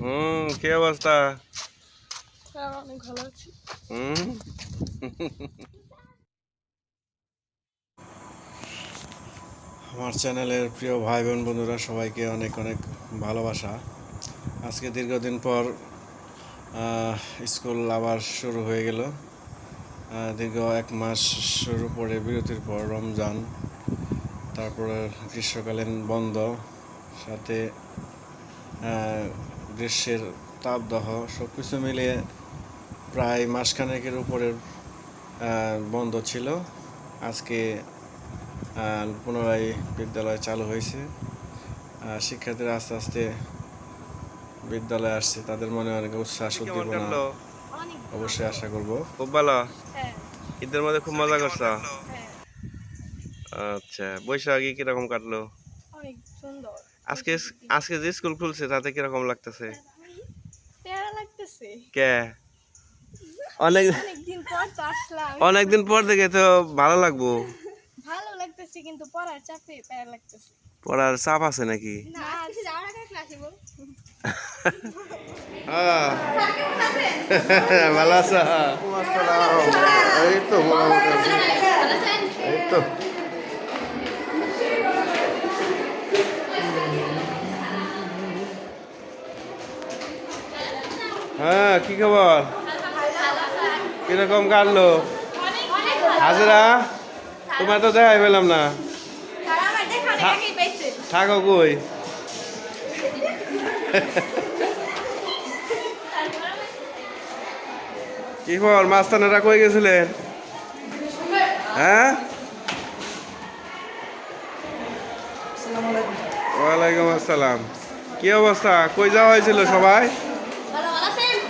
হুম কি অবস্থা? হ্যাঁ অনেক ভালো আছি। হুম? আমার চ্যানেলের প্রিয় ভাই বোন বন্ধুরা সবাইকে অনেক অনেক ভালোবাসা। আজকে দীর্ঘদিন পর স্কুল আবার শুরু হয়ে গেল। দীর্ঘ এক মাস শুরু পরে বিরতির পর রমজান তারপরে গ্রীষ্মকালীন বন্ধ সাথে গ্রীষ্মের তাপদাহ সব কিছু মিলিয়ে প্রায় মাসখানেকের উপরের বন্ধ ছিল। আজকে আহ, পুনরায় বিদ্যালয় চালু হয়েছে। শিক্ষার্থীরা আস্তে আস্তে বিদ্যালয়ে আসছে। তাদের মনে অনেক উচ্ছ্বাস উদ্দীপনা। অবশ্যই আশা করব। খুব ভালো? হ্যাঁ। ঈদের মধ্যে খুব মজা করছ? হ্যাঁ। আচ্ছা বৈশাখী কীরকম কাটলো? অনেক সুন্দর। আজকে আজকে যে স্কুল খুলছে তাতে কীরকম লাগতেছে? প্যারা লাগতেছে। কে? অনেক অনেকদিন পর তো আসলাম। অনেকদিন পর দেখে তো ভালো লাগবো। ভালো লাগতেছে কিন্তু পড়ার চাপে প্যারা লাগতেছে। পড়ার চাপ আছে নাকি? না যাওয়ার আগে ক্লাসে বল হ্যাঁ। ভালো আছো? এই তো। এই তো। হ্যাঁ কি খবর? কীরকম কাটলো হাজরা তোমার তো দেখাই পেলাম না। থাকো কই? কি খবর? মাস্তানেরা কই গেছিলেন? হ্যাঁ? ওয়ালাইকুম আসসালাম। কি অবস্থা? কই যাওয়া হয়েছিল সবাই?